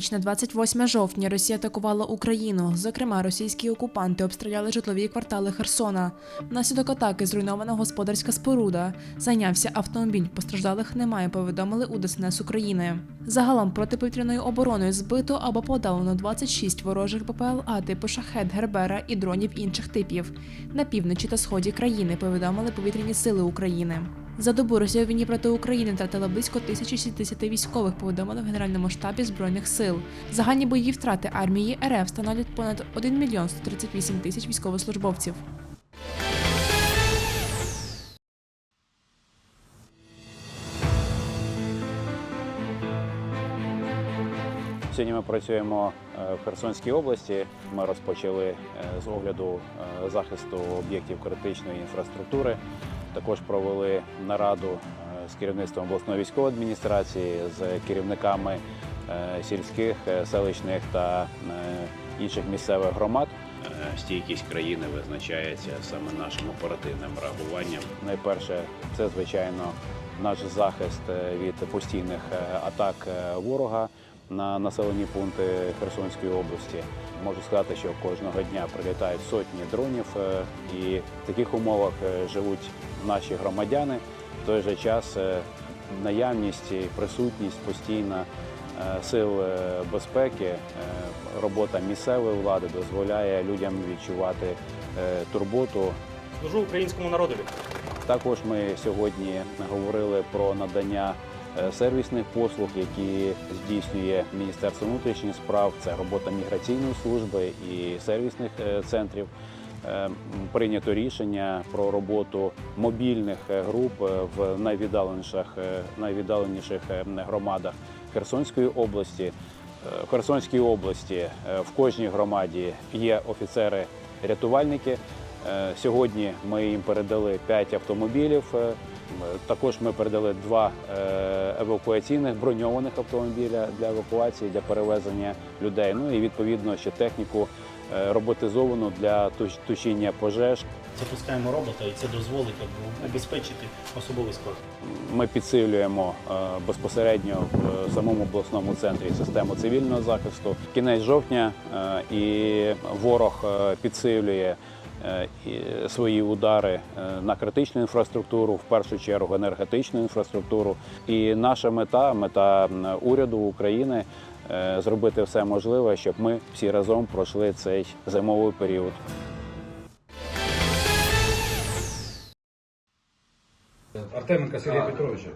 Ніч на 28 жовтня Росія атакувала Україну. Зокрема, російські окупанти обстріляли житлові квартали Херсона. Внаслідок атаки зруйнована господарська споруда. Зайнявся автомобіль. Постраждалих немає. Повідомили у ДСНС України. Загалом протиповітряною обороною збито або подалено 26 ворожих БПЛА типу шахет, гербера і дронів інших типів. На півночі та сході країни повідомили повітряні сили України. За добу Росія війні проти України втратила близько 1060 військових, повідомили в Генеральному штабі збройних сил. Загальні бойові втрати армії РФ становлять понад 1 мільйон 138 тисяч військовослужбовців. Сьогодні ми працюємо е, в Херсонській області. Ми розпочали е, з огляду е, захисту об'єктів критичної інфраструктури. Також провели нараду е, з керівництвом обласної військової адміністрації, з керівниками е, сільських, е, селищних та інших місцевих громад. Стійкість країни визначається саме нашим оперативним реагуванням. Найперше, це звичайно наш захист від постійних атак ворога на населені пункти Херсонської області. Можу сказати, що кожного дня прилітають сотні дронів, і в таких умовах живуть наші громадяни. В той же час е, наявність і присутність постійна е, сил е, безпеки, робота місцевої влади дозволяє людям відчувати турботу Служу українському народові. також ми сьогодні говорили про надання сервісних послуг, які здійснює Міністерство внутрішніх справ. Це робота міграційної служби і сервісних центрів. Е, Прийнято рішення про роботу мобільних е, груп е, в найвіддаленіших, найвіддаленіших громадах Херсонської області. В Херсонській області в кожній громаді є офіцери-рятувальники. Сьогодні ми їм передали 5 автомобілів. Також ми передали два евакуаційних броньованих автомобіля для евакуації, для перевезення людей. Ну і відповідно ще техніку е, роботизовану для туш- тушіння пожеж. Запускаємо робота, і це дозволить обезпечити особовий склад. Ми підсилюємо е, безпосередньо в самому обласному центрі систему цивільного захисту. Кінець жовтня е, і ворог підсилює свої удари на критичну інфраструктуру, в першу чергу енергетичну інфраструктуру. І наша мета, мета уряду України. Е, Зробити все можливе, щоб ми всі разом пройшли цей зимовий період. Артеменко Сергія Петровича.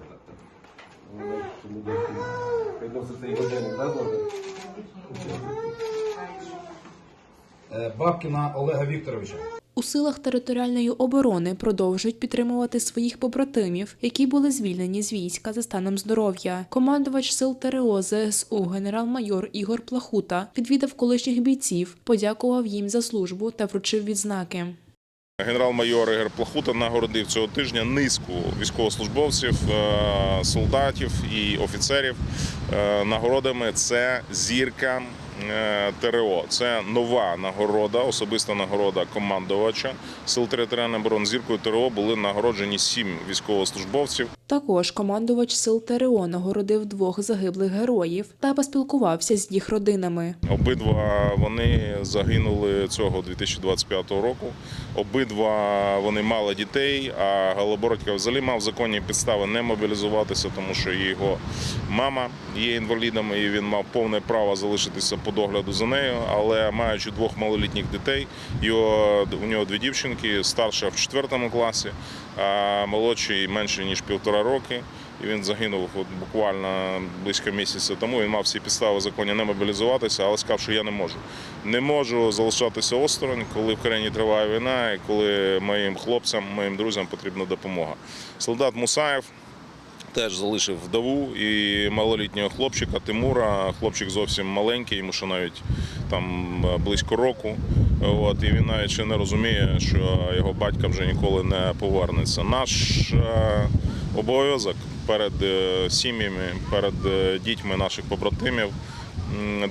Відноситься да, добре? Е, Бабкіна Олега Вікторовича. У силах територіальної оборони продовжують підтримувати своїх побратимів, які були звільнені з війська за станом здоров'я. Командувач сил ТРО ЗСУ генерал-майор Ігор Плахута відвідав колишніх бійців, подякував їм за службу та вручив відзнаки. Генерал-майор Ігор Плахута нагородив цього тижня низку військовослужбовців, е, солдатів і офіцерів е, нагородами. Це зірка е, ТРО. Це нова нагорода, особиста нагорода командувача сил територіальної оборони. Зіркою ТРО були нагороджені сім військовослужбовців. Також командувач сил ТРО нагородив двох загиблих героїв та поспілкувався з їх родинами. Обидва вони загинули цього 2025 року. Обидва вони мали дітей. А Галобородька взагалі мав законні підстави не мобілізуватися, тому що його мама є інвалідом, і він мав повне право залишитися по догляду за нею. Але маючи двох малолітніх дітей, його у нього дві дівчинки, старша в четвертому класі, а молодший менше ніж півтора роки. І він загинув от буквально близько місяця тому. Він мав всі підстави законні не мобілізуватися, але сказав, що я не можу. Не можу залишатися осторонь, коли в країні триває війна, і коли моїм хлопцям, моїм друзям потрібна допомога. Солдат Мусаєв теж залишив вдову і малолітнього хлопчика Тимура. Хлопчик зовсім маленький, йому ще навіть там близько року. От, і він навіть ще не розуміє, що його батька вже ніколи не повернеться. Наш е, обов'язок перед е, сім'ями, перед е, дітьми наших побратимів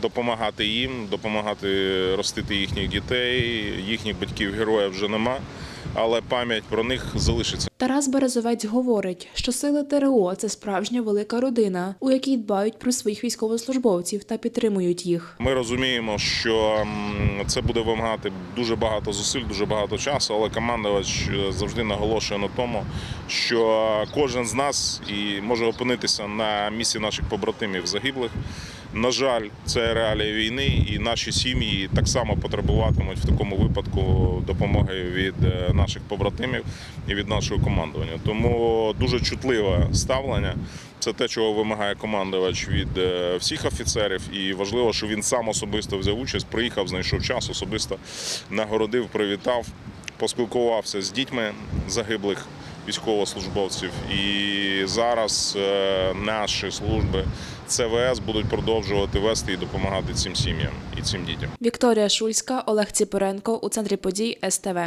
допомагати їм, допомагати ростити їхніх дітей. Їхніх батьків героїв вже нема, але пам'ять про них залишиться. Тарас Березовець говорить, що сили ТРО це справжня велика родина, у якій дбають про своїх військовослужбовців та підтримують їх. Ми розуміємо, що це буде вимагати дуже багато зусиль, дуже багато часу, але командувач е, завжди наголошує на тому, що кожен з нас і може опинитися на місці наших побратимів загиблих. На жаль, це реалії війни, і наші сім'ї так само потребуватимуть в такому випадку допомоги від е, наших побратимів і від нашого командування. Тому дуже чутливе ставлення. Це те, чого вимагає командувач від е, всіх офіцерів, і важливо, що він сам особисто взяв участь, приїхав, знайшов час, особисто нагородив, привітав, поспілкувався з дітьми загиблих військовослужбовців. І зараз е, наші служби ЦВС будуть продовжувати вести і допомагати цим сім'ям і цим дітям. Вікторія Шульська, Олег Ціпоренко у центрі подій СТВ.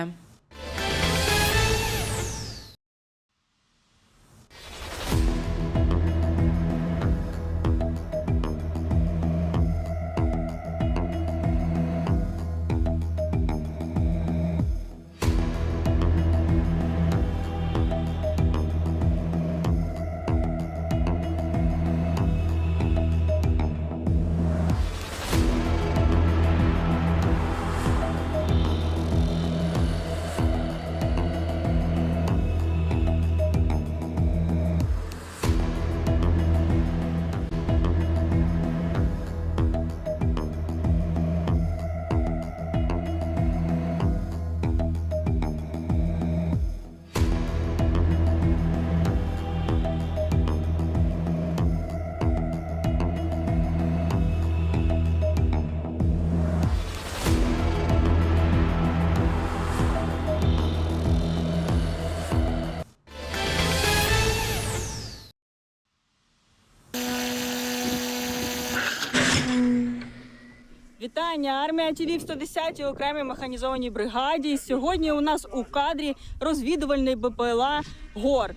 Вітання, армія ТВ в 110-й окремій механізованій бригаді. Сьогодні у нас у кадрі розвідувальний БПЛА ГОР.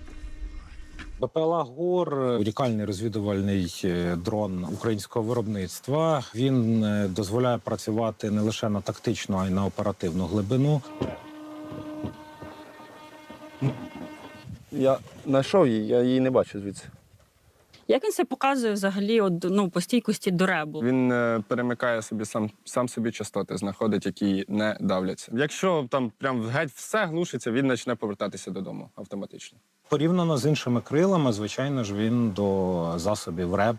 БПЛА ГОР унікальний розвідувальний е, дрон українського виробництва. Він е, дозволяє працювати не лише на тактичну, а й на оперативну глибину. Я знайшов її, я її не бачу звідси. Як він це показує взагалі от, ну, по стійкості до ребу? Він е, перемикає собі сам, сам собі частоти, знаходить, які не давляться. Якщо там прям геть все глушиться, він почне повертатися додому автоматично. Порівняно з іншими крилами, звичайно ж, він до засобів РЕП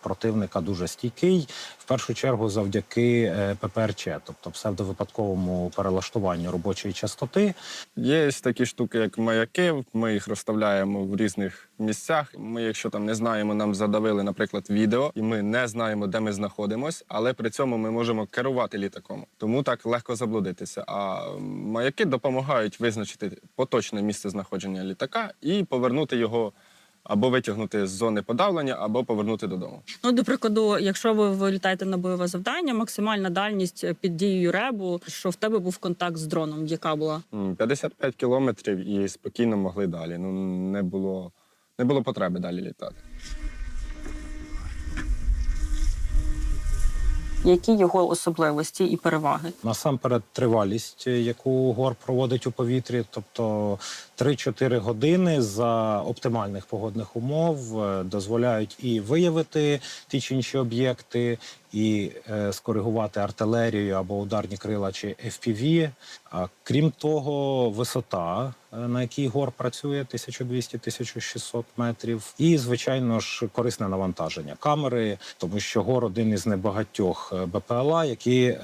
противника дуже стійкий. В першу чергу завдяки е, ППРЧ, тобто псевдовипадковому перелаштуванню робочої частоти. Є такі штуки, як маяки. Ми їх розставляємо в різних місцях. Ми, якщо там не знаємо, нам задавили, наприклад, відео, і ми не знаємо, де ми знаходимося, але при цьому ми можемо керувати літаком. Тому так легко заблудитися. А маяки допомагають визначити поточне місце знаходження літака і повернути його або витягнути з зони подавлення, або повернути додому. Ну, до прикладу, якщо ви вилітаєте на бойове завдання, максимальна дальність під дією ребу, що в тебе був контакт з дроном, яка була? М, 55 кілометрів і спокійно могли далі. Ну не було, не було потреби далі літати. Які його особливості і переваги? Насамперед, тривалість, е, яку гор проводить у повітрі, тобто 3-4 години за оптимальних погодних умов е, дозволяють і виявити ті чи інші об'єкти, і е, скоригувати артилерію або ударні крила чи FPV. А крім того, висота, е, на якій гор працює 1200-1600 метрів, і звичайно ж корисне навантаження камери, тому що гор один із небагатьох е, БПЛА, які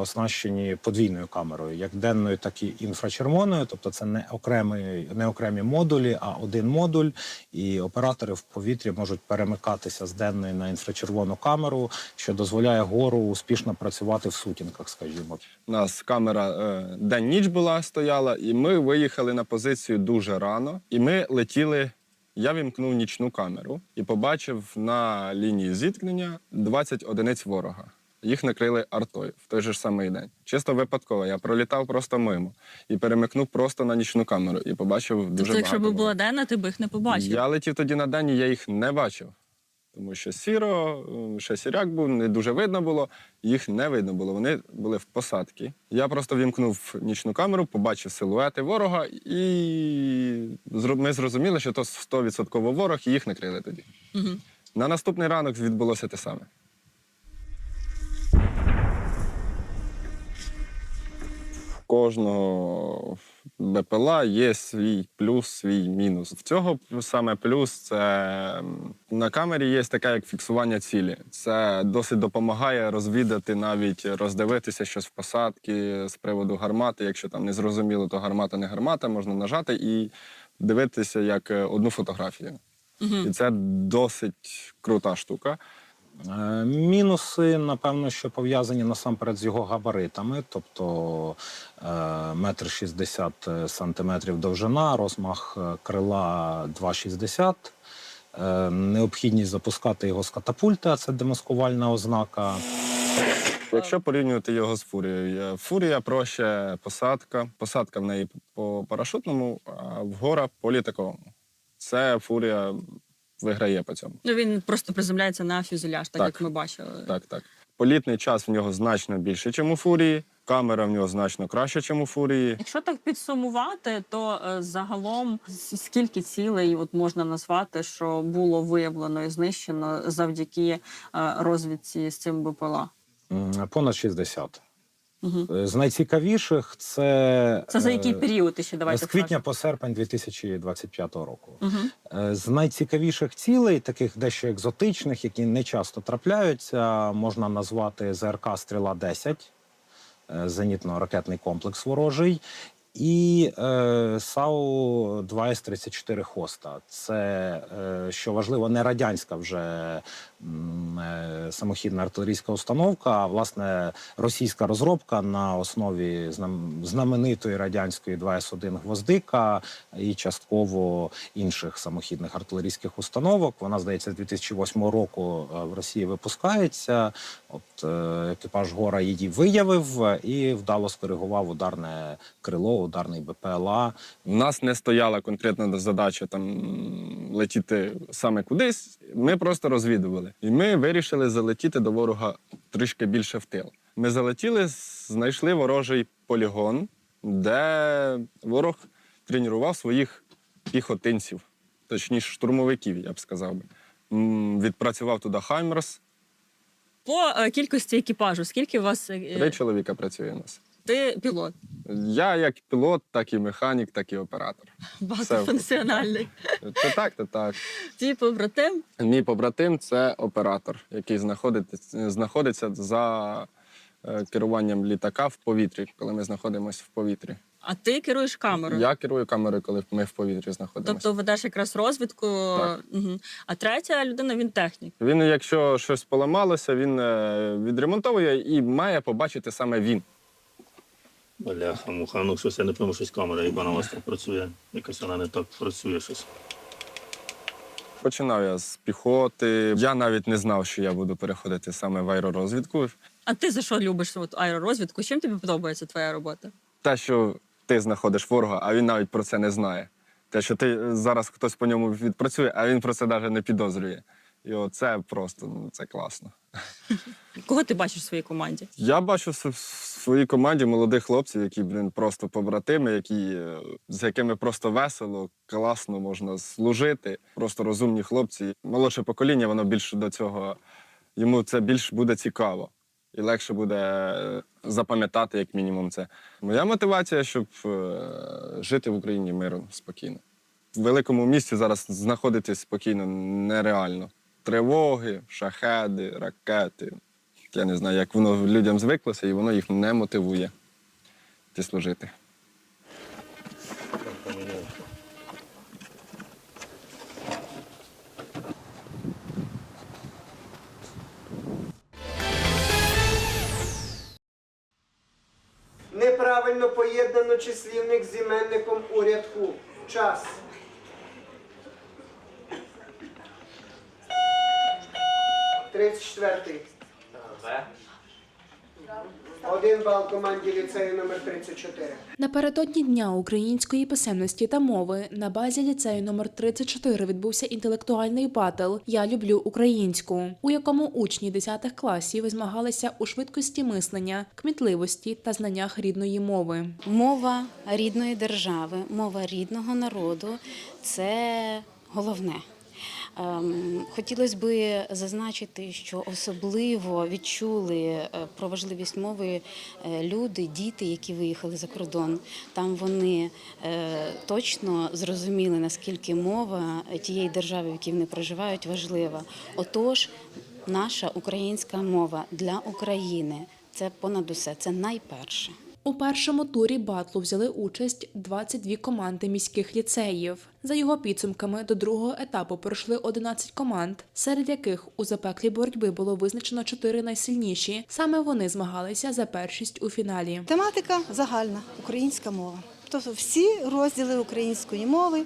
оснащені подвійною камерою, як денною, так і інфрачервоною. Тобто, це не окремі, не окремі модулі, а один модуль. І оператори в повітрі можуть перемикатися з денної на інфрачервону камеру, що дозволяє гору успішно працювати в сутінках, скажімо. У нас камера е, день-ніч була стояла, і ми виїхали на позицію дуже рано. І ми летіли. Я вімкнув нічну камеру і побачив на лінії зіткнення 20 одиниць ворога. Їх накрили артою в той же ж самий день. Чисто випадково. Я пролітав просто мимо і перемикнув просто на нічну камеру і побачив дуже тобто, якщо б була денна, ти б їх не побачив. Я летів тоді на день, і я їх не бачив. Тому що сіро, ще сіряк був, не дуже видно було, їх не видно було. Вони були в посадці. Я просто вімкнув нічну камеру, побачив силуети ворога, і ми зрозуміли, що то 100% ворог, і їх накрили тоді. На наступний ранок відбулося те саме. Кожного БПЛА є свій плюс, свій мінус. В цього саме плюс це на камері є таке, як фіксування цілі. Це досить допомагає розвідати, навіть роздивитися щось в посадці з приводу гармати. Якщо там не зрозуміло, то гармата не гармата, можна нажати і дивитися як е, одну фотографію. І це досить крута штука. Е, Мінуси, напевно, що пов'язані насамперед з його габаритами, тобто е, метр шістдесят сантиметрів довжина, розмах е, крила 2,60, е, необхідність запускати його з катапульти, а це демаскувальна ознака. Якщо порівнювати його з фурією, фурія проще посадка. Посадка в неї по парашутному, а в гора по літаковому. Це фурія виграє по цьому. Ну він просто приземляється на фюзеляж, так, Так. як ми бачили. Так, так. Політний час в нього значно більше, ніж у фурії. Камера в нього значно краще, ніж у фурії. Якщо так підсумувати, то е, загалом скільки цілей от можна назвати, що було виявлено і знищено завдяки е, розвідці з цим БПЛА? М, Понад 60. Угу. З найцікавіших це, Це за е, який період ще давайте з квітня по серпень 2025 року. Угу. З найцікавіших цілей, таких дещо екзотичних, які не часто трапляються, можна назвати ЗРК Стріла 10 е, зенітно-ракетний комплекс ворожий. І е, САУ 2С-34 Хоста. Це, е, що важливо, не радянська вже самохідна артилерійська установка, а власне російська розробка на основі знаменитої радянської 2С-1 гвоздика і частково інших самохідних артилерійських установок. Вона здається з 2008 року е, в Росії випускається. От е, екіпаж гора її виявив е, і вдало скоригував ударне крило, ударний БПЛА. У нас не стояла конкретна задача там летіти саме кудись. Ми просто розвідували. І ми вирішили залетіти до ворога трішки більше в тил. Ми залетіли, знайшли ворожий полігон, де ворог тренував своїх піхотинців, точніше штурмовиків, я б сказав би. Відпрацював туди Хаймерс. По е, кількості екіпажу, скільки у вас е, Три чоловіка працює у нас. Ти пілот? Я як пілот, так і механік, так і оператор. Багатофункціональний. Це так, то так. Твій побратим Мій побратим це оператор, який знаходиться, знаходиться за е, керуванням літака в повітрі, коли ми знаходимося в повітрі. А ти керуєш камерою? Я керую камерою, коли ми в повітрі знаходимося. Тобто ведеш якраз розвідку. Так. Угу. А третя людина він технік. Він, якщо щось поламалося, він е, відремонтовує і має побачити саме він. Бляха, муха, ну щось я не пойму, щось камера, як вона у вас так працює. Якось вона не так працює щось. Починав я з піхоти. Я навіть не знав, що я буду переходити саме в аеророзвідку. А ти за що любиш от, аеророзвідку? Чим тобі подобається твоя робота? те, що ти знаходиш ворога, а він навіть про це не знає. Те, що ти зараз хтось по ньому відпрацює, а він про це навіть не підозрює. І оце просто ну, це класно. Кого ти бачиш в своїй команді? Я бачу в своїй команді молодих хлопців, які, блін, просто побратими, які, е, з якими просто весело, класно можна служити. Просто розумні хлопці. Молодше покоління, воно більше до цього, йому це більш буде цікаво. І легше буде е, запам'ятати, як мінімум, це. Моя мотивація, щоб е, жити в Україні миром спокійно. В великому місті зараз знаходитись спокійно нереально. Тривоги, шахеди, ракети. Я не знаю, як воно людям звиклося, і воно їх не мотивує йти служити. Неправильно поєднано числівник з іменником у рядку. Час. Тридцять четвертий. Один бал команді ліцею номер 34. Напередодні Дня української писемності та мови на базі ліцею номер 34 відбувся інтелектуальний батл Я люблю українську, у якому учні 10 класів змагалися у швидкості мислення, кмітливості та знаннях рідної мови. Мова рідної держави, мова рідного народу це головне. Ем, Хотілося би зазначити, що особливо відчули е, про важливість мови е, люди, діти, які виїхали за кордон. Там вони е, точно зрозуміли, наскільки мова тієї держави, в якій вони проживають, важлива. Отож, наша українська мова для України це понад усе, це найперше. У першому турі батлу взяли участь 22 команди міських ліцеїв. За його підсумками до другого етапу пройшли 11 команд, серед яких у запеклі боротьби було визначено 4 найсильніші. Саме вони змагалися за першість у фіналі. Тематика загальна українська мова. Тобто всі розділи української мови,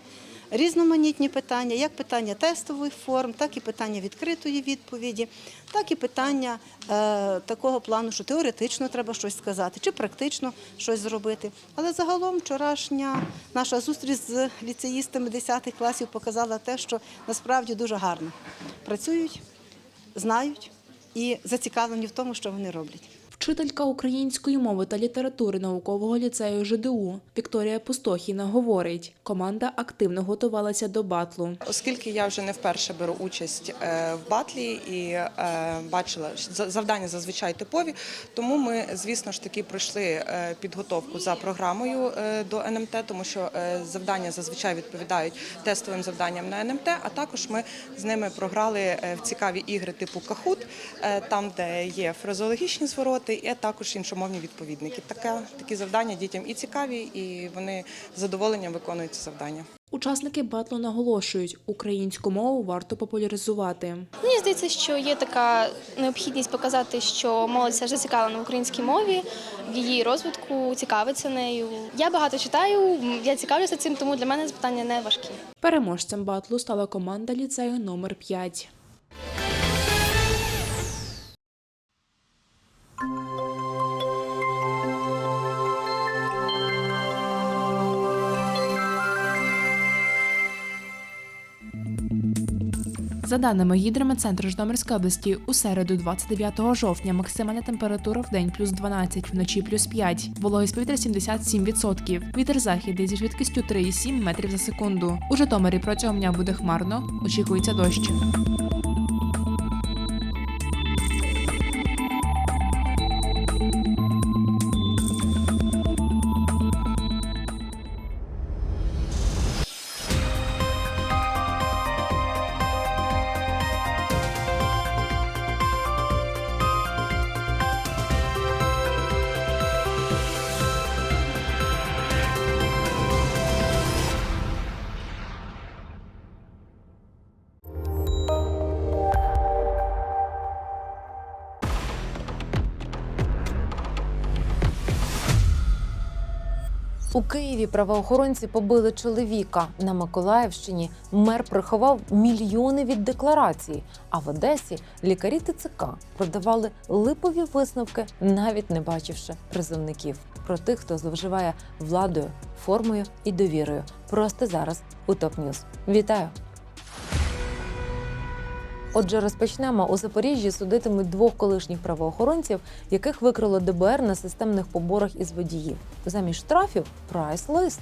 різноманітні питання, як питання тестових форм, так і питання відкритої відповіді, так і питання е, такого плану, що теоретично треба щось сказати, чи практично щось зробити. Але загалом вчорашня наша зустріч з ліцеїстами 10 класів показала те, що насправді дуже гарно працюють, знають і зацікавлені в тому, що вони роблять. Вчителька української мови та літератури наукового ліцею ЖДУ Вікторія Пустохіна говорить, команда активно готувалася до батлу. Оскільки я вже не вперше беру участь е, в батлі і е, бачила завдання зазвичай типові, тому ми, звісно ж таки, пройшли е, підготовку за програмою до НМТ, тому що завдання зазвичай відповідають тестовим завданням на НМТ. А також ми з ними програли в цікаві ігри типу Кахут, там, де є фразеологічні звороти, і також іншомовні відповідники. Таке такі завдання дітям і цікаві, і вони з задоволенням виконують ці завдання. Учасники батлу наголошують, українську мову варто популяризувати. Мені здається, що є така необхідність показати, що молодь все ж зацікавлена в українській мові, в її розвитку, цікавиться нею. Я багато читаю, я цікавлюся цим, тому для мене запитання не важкі. Переможцем батлу стала команда ліцею номер 5. За даними Гідрометцентру Житомирської області, у середу, 29 жовтня, максимальна температура в день плюс 12, вночі плюс 5. Вологість повітря 77%. Вітер західний зі швидкістю 3,7 метрів за секунду. У Житомирі протягом дня буде хмарно, очікується дощ. Києві правоохоронці побили чоловіка. На Миколаївщині мер приховав мільйони від декларації. А в Одесі лікарі ТЦК продавали липові висновки, навіть не бачивши призовників. Про тих, хто зловживає владою, формою і довірою. Просто зараз у ТОП Ньюз. Вітаю! Отже, розпочнемо у Запоріжжі судитимуть двох колишніх правоохоронців, яких викрило ДБР на системних поборах із водіїв. Замість штрафів прайс-лист.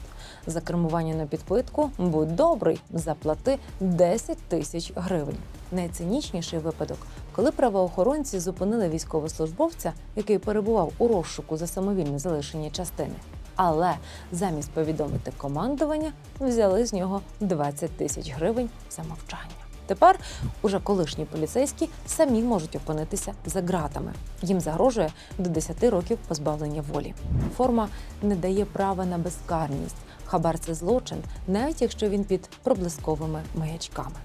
За кермування на підпитку будь добрий, заплати 10 тисяч гривень. Найцинічніший випадок, коли правоохоронці зупинили військовослужбовця, який перебував у розшуку за самовільне залишення частини. Але замість повідомити командування взяли з нього 20 тисяч гривень за мовчання. Тепер уже колишні поліцейські самі можуть опинитися за ґратами. Їм загрожує до 10 років позбавлення волі. Форма не дає права на безкарність. Хабар це злочин, навіть якщо він під проблисковими маячками.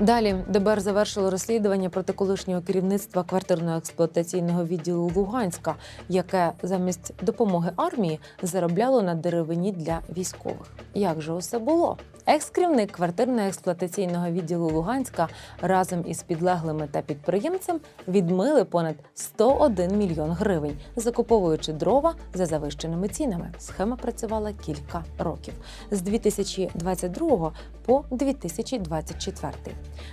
Далі ДБР завершило розслідування проти колишнього керівництва квартирно-експлуатаційного відділу Луганська, яке замість допомоги армії заробляло на деревині для військових. Як же усе було? Екс-керівник квартирно-експлуатаційного відділу Луганська разом із підлеглими та підприємцем відмили понад 101 мільйон гривень, закуповуючи дрова за завищеними цінами. Схема працювала кілька років з 2022 по 2024.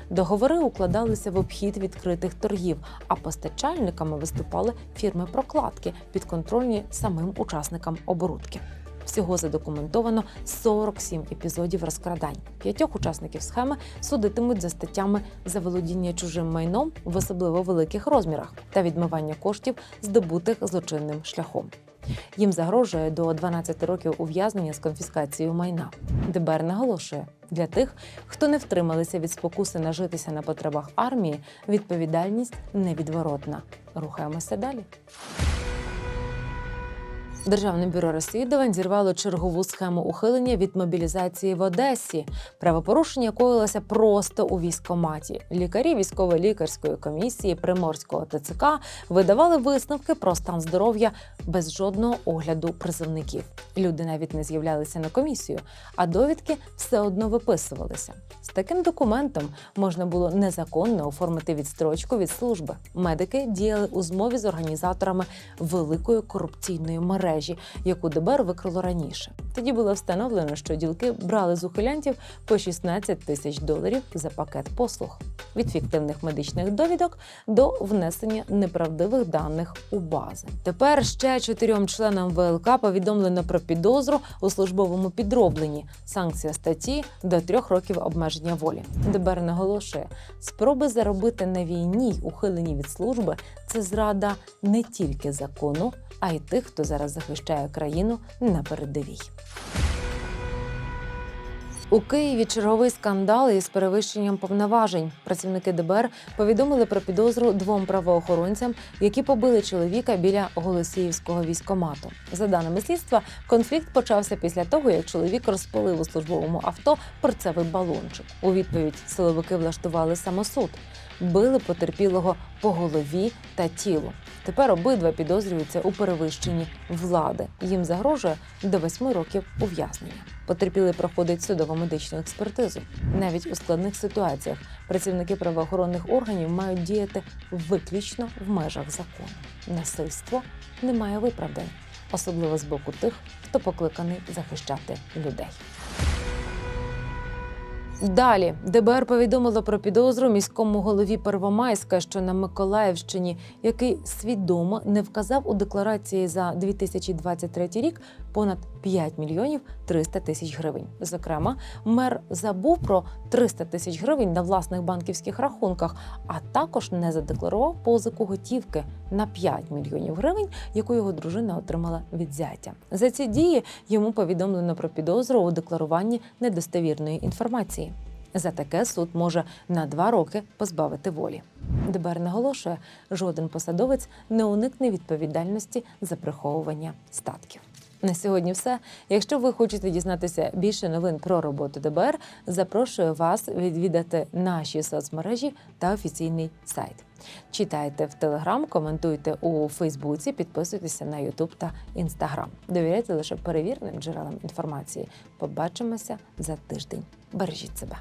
Договори укладалися в обхід відкритих торгів, а постачальниками виступали фірми прокладки, підконтрольні самим учасникам оборудки. Всього задокументовано 47 епізодів розкрадань. П'ятьох учасників схеми судитимуть за статтями заволодіння чужим майном в особливо великих розмірах та відмивання коштів, здобутих злочинним шляхом. Їм загрожує до 12 років ув'язнення з конфіскацією майна. ДБР наголошує для тих, хто не втрималися від спокуси нажитися на потребах армії, відповідальність невідворотна. Рухаємося далі. Державне бюро розслідувань зірвало чергову схему ухилення від мобілізації в Одесі. Правопорушення коїлося просто у військкоматі. Лікарі військово-лікарської комісії Приморського ТЦК видавали висновки про стан здоров'я без жодного огляду призовників. Люди навіть не з'являлися на комісію, а довідки все одно виписувалися. З таким документом можна було незаконно оформити відстрочку від служби. Медики діяли у змові з організаторами великої корупційної мережі, яку ДБР викрило раніше. Тоді було встановлено, що ділки брали з ухилянтів по 16 тисяч доларів за пакет послуг від фіктивних медичних довідок до внесення неправдивих даних у бази. Тепер ще чотирьом членам ВЛК повідомлено про підозру у службовому підробленні. Санкція статті до трьох років обмеження волі. ДБР наголошує, спроби заробити на війні ухилені від служби це зрада не тільки закону, а й тих, хто зараз захищає країну на передовій. У Києві черговий скандал із перевищенням повноважень. Працівники ДБР повідомили про підозру двом правоохоронцям, які побили чоловіка біля Голосіївського військомату. За даними слідства, конфлікт почався після того, як чоловік розпалив у службовому авто перцевий балончик. У відповідь силовики влаштували самосуд, били потерпілого по голові та тілу. Тепер обидва підозрюються у перевищенні влади. Їм загрожує до восьми років ув'язнення. Потерпілий проходить судово-медичну експертизу. Навіть у складних ситуаціях працівники правоохоронних органів мають діяти виключно в межах закону. Насильство не має виправдань, особливо з боку тих, хто покликаний захищати людей. Далі. ДБР повідомило про підозру міському голові Первомайська, що на Миколаївщині, який свідомо не вказав у декларації за 2023 рік понад 5 мільйонів 300 тисяч гривень. Зокрема, мер забув про 300 тисяч гривень на власних банківських рахунках, а також не задекларував позику готівки на 5 мільйонів гривень, яку його дружина отримала від зятя. За ці дії йому повідомлено про підозру у декларуванні недостовірної інформації. За таке суд може на два роки позбавити волі. ДБР наголошує, жоден посадовець не уникне відповідальності за приховування статків. На сьогодні все. Якщо ви хочете дізнатися більше новин про роботу ДБР, запрошую вас відвідати наші соцмережі та офіційний сайт. Читайте в Телеграм, коментуйте у Фейсбуці, підписуйтеся на Ютуб та Інстаграм. Довіряйте лише перевіреним джерелам інформації. Побачимося за тиждень. Бережіть себе.